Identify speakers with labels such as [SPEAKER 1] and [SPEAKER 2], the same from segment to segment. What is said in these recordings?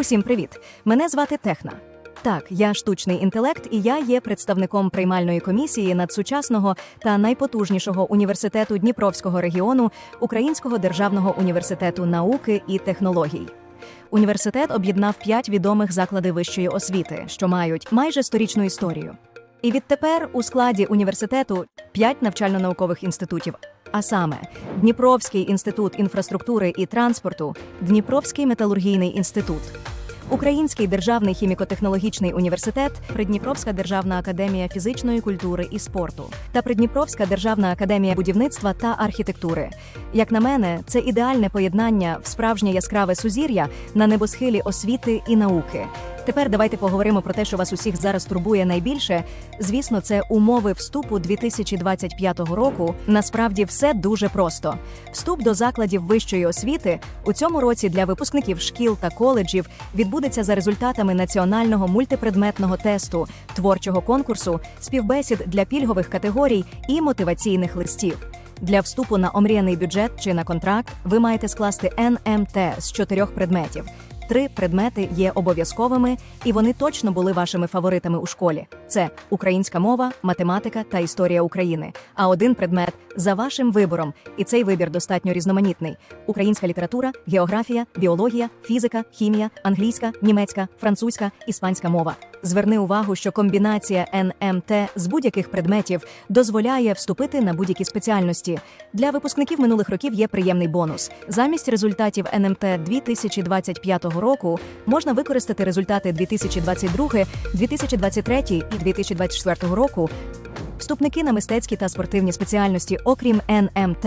[SPEAKER 1] Усім привіт! Мене звати Техна. Так, я штучний інтелект, і я є представником приймальної комісії надсучасного та найпотужнішого університету Дніпровського регіону Українського державного університету науки і технологій. Університет об'єднав п'ять відомих закладів вищої освіти, що мають майже сторічну історію. І відтепер у складі університету п'ять навчально-наукових інститутів, а саме Дніпровський інститут інфраструктури і транспорту, Дніпровський металургійний інститут, Український державний хіміко-технологічний університет, Придніпровська державна академія фізичної культури і спорту та Придніпровська державна академія будівництва та архітектури. Як на мене, це ідеальне поєднання в справжнє яскраве сузір'я на небосхилі освіти і науки. Тепер давайте поговоримо про те, що вас усіх зараз турбує найбільше. Звісно, це умови вступу 2025 року. Насправді все дуже просто. Вступ до закладів вищої освіти у цьому році для випускників шкіл та коледжів відбудеться за результатами національного мультипредметного тесту, творчого конкурсу, співбесід для пільгових категорій і мотиваційних листів. Для вступу на омріяний бюджет чи на контракт ви маєте скласти НМТ з чотирьох предметів. Три предмети є обов'язковими, і вони точно були вашими фаворитами у школі: це українська мова, математика та історія України. А один предмет за вашим вибором, і цей вибір достатньо різноманітний: українська література, географія, біологія, фізика, хімія, англійська, німецька, французька, іспанська мова. Зверни увагу, що комбінація НМТ з будь-яких предметів дозволяє вступити на будь-які спеціальності. Для випускників минулих років є приємний бонус. Замість результатів НМТ 2025 року можна використати результати 2022, 2023 і 2024 року. Вступники на мистецькі та спортивні спеціальності, окрім НМТ,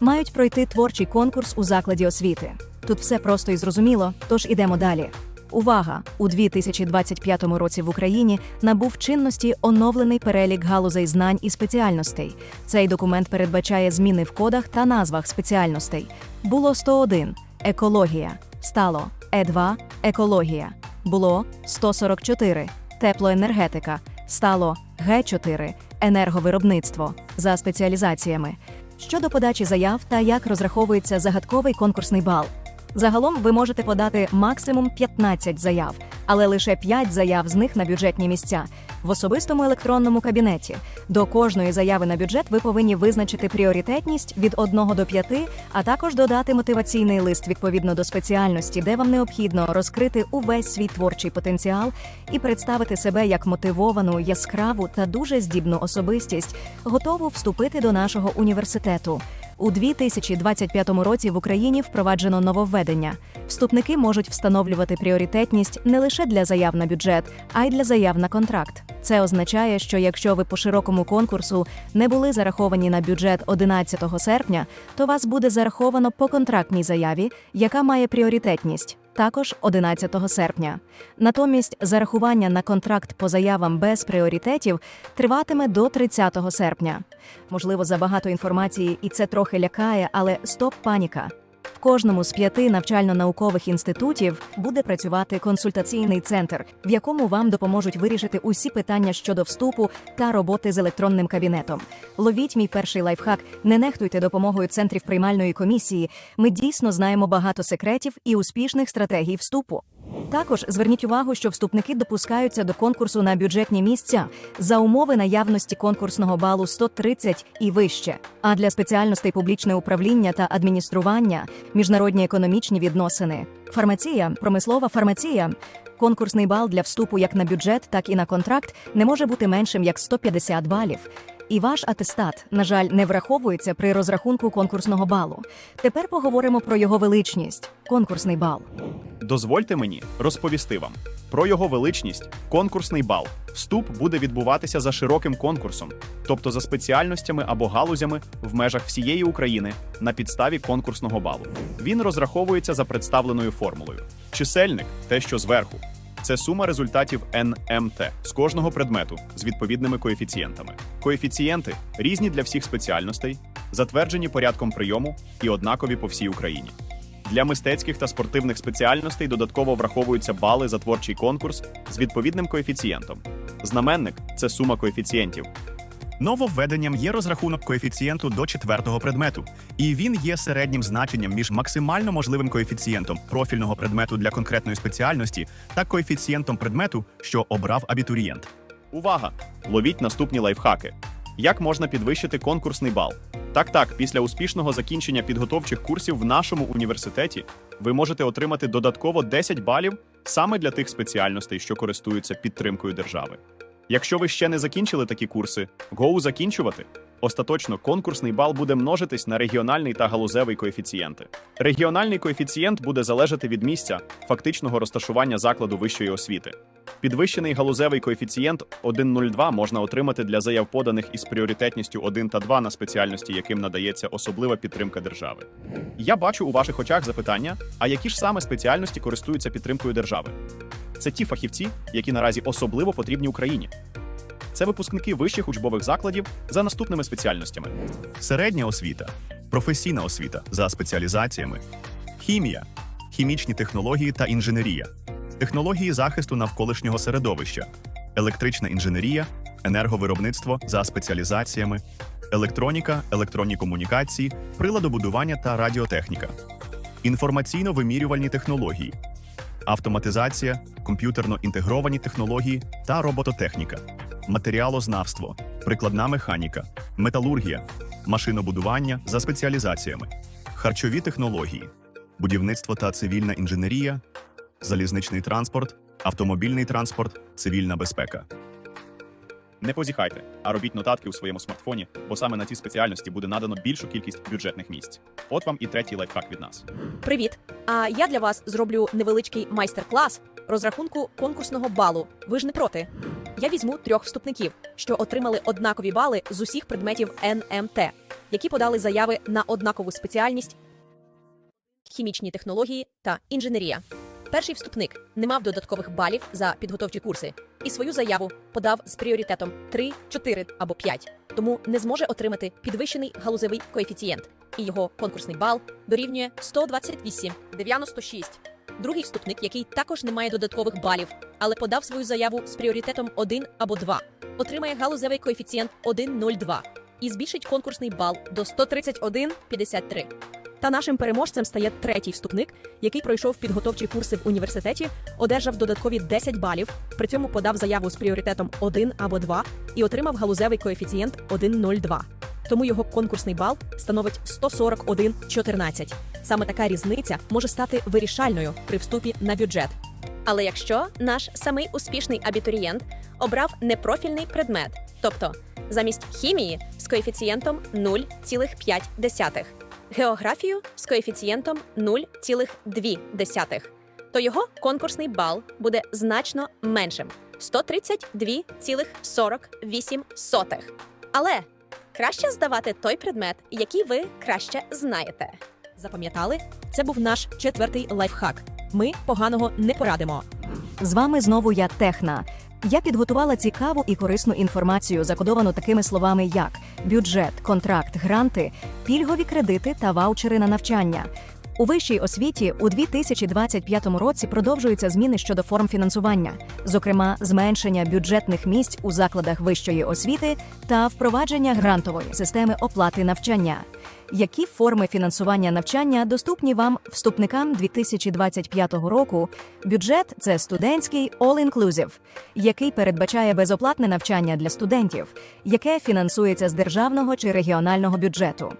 [SPEAKER 1] мають пройти творчий конкурс у закладі освіти. Тут все просто і зрозуміло, тож ідемо далі. Увага! У 2025 році в Україні набув чинності оновлений перелік галузей знань і спеціальностей. Цей документ передбачає зміни в кодах та назвах спеціальностей. Було 101 екологія, стало Е2 екологія. Було 144 теплоенергетика, стало Г4 енерговиробництво за спеціалізаціями. Щодо подачі заяв та як розраховується загадковий конкурсний бал. Загалом ви можете подати максимум 15 заяв, але лише 5 заяв з них на бюджетні місця в особистому електронному кабінеті. До кожної заяви на бюджет ви повинні визначити пріоритетність від 1 до 5, а також додати мотиваційний лист відповідно до спеціальності, де вам необхідно розкрити увесь свій творчий потенціал і представити себе як мотивовану, яскраву та дуже здібну особистість, готову вступити до нашого університету. У 2025 році в Україні впроваджено нововведення. Вступники можуть встановлювати пріоритетність не лише для заяв на бюджет, а й для заяв на контракт. Це означає, що якщо ви по широкому конкурсу не були зараховані на бюджет 11 серпня, то вас буде зараховано по контрактній заяві, яка має пріоритетність. Також 11 серпня. Натомість зарахування на контракт по заявам без пріоритетів триватиме до 30 серпня. Можливо, забагато інформації, і це трохи лякає, але стоп паніка. В кожному з п'яти навчально-наукових інститутів буде працювати консультаційний центр, в якому вам допоможуть вирішити усі питання щодо вступу та роботи з електронним кабінетом. Ловіть мій перший лайфхак. Не нехтуйте допомогою центрів приймальної комісії. Ми дійсно знаємо багато секретів і успішних стратегій вступу. Також зверніть увагу, що вступники допускаються до конкурсу на бюджетні місця за умови наявності конкурсного балу 130 і вище. А для спеціальностей публічне управління та адміністрування, міжнародні економічні відносини, фармація, промислова фармація. Конкурсний бал для вступу як на бюджет, так і на контракт не може бути меншим як 150 балів. І ваш атестат, на жаль, не враховується при розрахунку конкурсного балу. Тепер поговоримо про його величність конкурсний бал.
[SPEAKER 2] Дозвольте мені розповісти вам про його величність. Конкурсний бал. Вступ буде відбуватися за широким конкурсом, тобто за спеціальностями або галузями в межах всієї України на підставі конкурсного балу. Він розраховується за представленою формулою. Чисельник те, що зверху. Це сума результатів НМТ з кожного предмету з відповідними коефіцієнтами. Коефіцієнти різні для всіх спеціальностей, затверджені порядком прийому і однакові по всій Україні. Для мистецьких та спортивних спеціальностей додатково враховуються бали за творчий конкурс з відповідним коефіцієнтом. Знаменник це сума коефіцієнтів.
[SPEAKER 3] Нововведенням є розрахунок коефіцієнту до четвертого предмету, і він є середнім значенням між максимально можливим коефіцієнтом профільного предмету для конкретної спеціальності та коефіцієнтом предмету, що обрав абітурієнт.
[SPEAKER 2] Увага! Ловіть наступні лайфхаки. Як можна підвищити конкурсний бал? Так, так, після успішного закінчення підготовчих курсів в нашому університеті ви можете отримати додатково 10 балів саме для тих спеціальностей, що користуються підтримкою держави. Якщо ви ще не закінчили такі курси, гоу закінчувати. Остаточно конкурсний бал буде множитись на регіональний та галузевий коефіцієнти. Регіональний коефіцієнт буде залежати від місця фактичного розташування закладу вищої освіти. Підвищений галузевий коефіцієнт 1,02 можна отримати для заяв поданих із пріоритетністю 1 та 2 на спеціальності, яким надається особлива підтримка держави. Я бачу у ваших очах запитання: а які ж саме спеціальності користуються підтримкою держави? Це ті фахівці, які наразі особливо потрібні Україні. Це випускники вищих учбових закладів за наступними спеціальностями:
[SPEAKER 3] Середня освіта, професійна освіта за спеціалізаціями, хімія, хімічні технології та інженерія, технології захисту навколишнього середовища, електрична інженерія, енерговиробництво за спеціалізаціями, електроніка, електронні комунікації, приладобудування та радіотехніка, інформаційно-вимірювальні технології, автоматизація, комп'ютерно інтегровані технології та робототехніка, матеріалознавство, прикладна механіка, металургія, машинобудування за спеціалізаціями, харчові технології, будівництво та цивільна інженерія, залізничний транспорт, автомобільний транспорт, цивільна безпека.
[SPEAKER 2] Не позіхайте, а робіть нотатки у своєму смартфоні, бо саме на ці спеціальності буде надано більшу кількість бюджетних місць. От вам і третій лайфхак від нас.
[SPEAKER 4] Привіт! А я для вас зроблю невеличкий майстер-клас розрахунку конкурсного балу. Ви ж не проти? Я візьму трьох вступників, що отримали однакові бали з усіх предметів НМТ, які подали заяви на однакову спеціальність хімічні технології та інженерія. Перший вступник не мав додаткових балів за підготовчі курси і свою заяву подав з пріоритетом 3, 4 або 5, тому не зможе отримати підвищений галузевий коефіцієнт, і його конкурсний бал дорівнює 128, 96. Другий вступник, який також не має додаткових балів, але подав свою заяву з пріоритетом 1 або 2, отримає галузевий коефіцієнт 1,02 і збільшить конкурсний бал до 131,53. Та нашим переможцем стає третій вступник, який пройшов підготовчі курси в університеті, одержав додаткові 10 балів, при цьому подав заяву з пріоритетом 1 або 2 і отримав галузевий коефіцієнт 1,02. Тому його конкурсний бал становить 141,14. Саме така різниця може стати вирішальною при вступі на бюджет.
[SPEAKER 5] Але якщо наш самий успішний абітурієнт обрав непрофільний предмет, тобто замість хімії з коефіцієнтом 0,5, географію з коефіцієнтом 0,2, то його конкурсний бал буде значно меншим 132,48. Але краще здавати той предмет, який ви краще знаєте.
[SPEAKER 4] Запам'ятали? Це був наш четвертий лайфхак. Ми поганого не порадимо.
[SPEAKER 1] З вами знову я Техна. Я підготувала цікаву і корисну інформацію, закодовану такими словами, як бюджет, контракт, гранти, пільгові кредити та ваучери на навчання. У вищій освіті у 2025 році продовжуються зміни щодо форм фінансування, зокрема, зменшення бюджетних місць у закладах вищої освіти та впровадження грантової системи оплати навчання. Які форми фінансування навчання доступні вам вступникам 2025 року? Бюджет це студентський all-inclusive, який передбачає безоплатне навчання для студентів, яке фінансується з державного чи регіонального бюджету.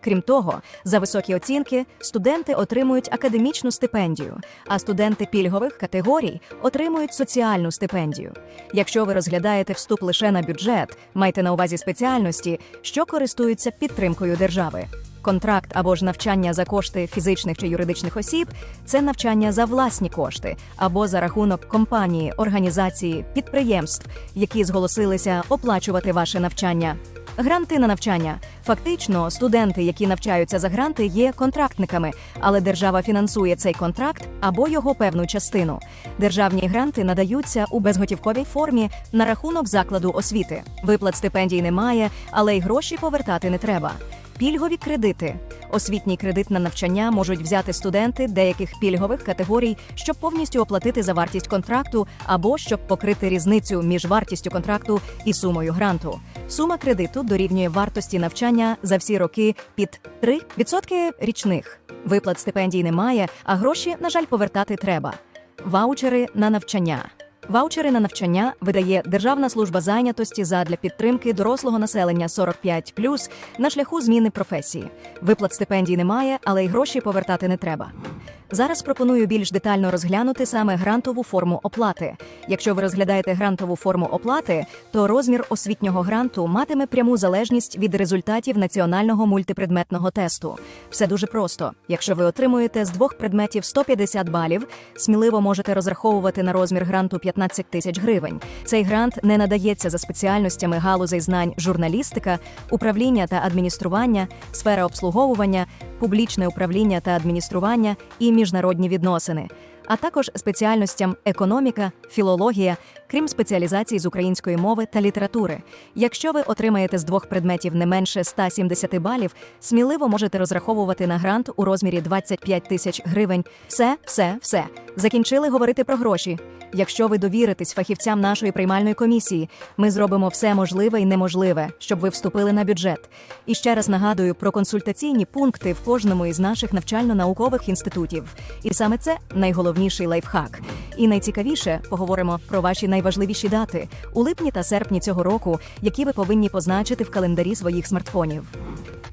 [SPEAKER 1] Крім того, за високі оцінки студенти отримують академічну стипендію, а студенти пільгових категорій отримують соціальну стипендію. Якщо ви розглядаєте вступ лише на бюджет, майте на увазі спеціальності, що користуються підтримкою держави. Контракт або ж навчання за кошти фізичних чи юридичних осіб це навчання за власні кошти або за рахунок компанії, організації, підприємств, які зголосилися оплачувати ваше навчання. Гранти на навчання. Фактично, студенти, які навчаються за гранти, є контрактниками, але держава фінансує цей контракт або його певну частину. Державні гранти надаються у безготівковій формі на рахунок закладу освіти. Виплат стипендій немає, але й гроші повертати не треба. Пільгові кредити. Освітній кредит на навчання можуть взяти студенти деяких пільгових категорій, щоб повністю оплатити за вартість контракту або щоб покрити різницю між вартістю контракту і сумою гранту. Сума кредиту дорівнює вартості навчання за всі роки під 3% річних. Виплат стипендій немає, а гроші, на жаль, повертати треба. Ваучери на навчання. Ваучери на навчання видає Державна служба зайнятості задля підтримки дорослого населення 45+, на шляху зміни професії. Виплат стипендій немає, але й гроші повертати не треба. Зараз пропоную більш детально розглянути саме грантову форму оплати. Якщо ви розглядаєте грантову форму оплати, то розмір освітнього гранту матиме пряму залежність від результатів національного мультипредметного тесту. Все дуже просто. Якщо ви отримуєте з двох предметів 150 балів, сміливо можете розраховувати на розмір гранту 15 тисяч гривень. Цей грант не надається за спеціальностями галузей знань журналістика, управління та адміністрування, сфера обслуговування, публічне управління та адміністрування і міжнародні відносини, а також спеціальностям економіка, філологія, крім спеціалізацій з української мови та літератури. Якщо ви отримаєте з двох предметів не менше 170 балів, сміливо можете розраховувати на грант у розмірі 25 тисяч гривень. Все, все, все. Закінчили говорити про гроші. Якщо ви довіритесь фахівцям нашої приймальної комісії, ми зробимо все можливе і неможливе, щоб ви вступили на бюджет. І ще раз нагадую про консультаційні пункти в кожному із наших навчально-наукових інститутів. І саме це найголовніший лайфхак. І найцікавіше поговоримо про ваші найважливіші дати у липні та серпні цього року, які ви повинні позначити в календарі своїх смартфонів.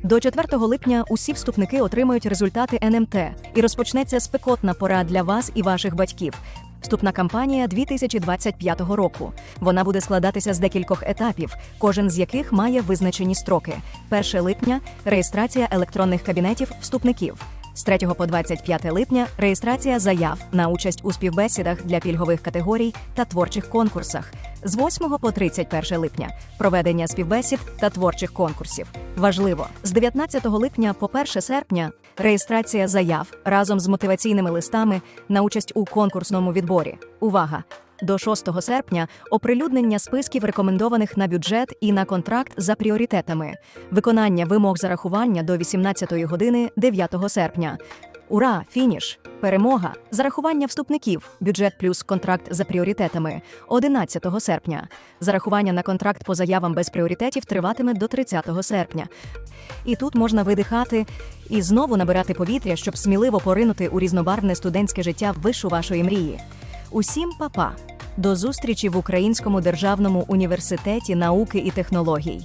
[SPEAKER 1] До 4 липня усі вступники отримають результати НМТ, і розпочнеться спекотна пора для вас і ваших батьків. Вступна кампанія 2025 року. Вона буде складатися з декількох етапів, кожен з яких має визначені строки. 1 липня реєстрація електронних кабінетів вступників. З 3 по 25 липня реєстрація заяв на участь у співбесідах для пільгових категорій та творчих конкурсах. З 8 по 31 липня проведення співбесід та творчих конкурсів. Важливо з 19 липня по 1 серпня реєстрація заяв разом з мотиваційними листами на участь у конкурсному відборі. Увага! До 6 серпня оприлюднення списків рекомендованих на бюджет і на контракт за пріоритетами, виконання вимог зарахування до 18 години 9 серпня. Ура! Фініш! Перемога! Зарахування вступників, бюджет плюс контракт за пріоритетами 11 серпня. Зарахування на контракт по заявам без пріоритетів триватиме до 30 серпня. І тут можна видихати і знову набирати повітря, щоб сміливо поринути у різнобарвне студентське життя вишу вашої мрії. Усім па-па! До зустрічі в Українському державному університеті науки і технологій.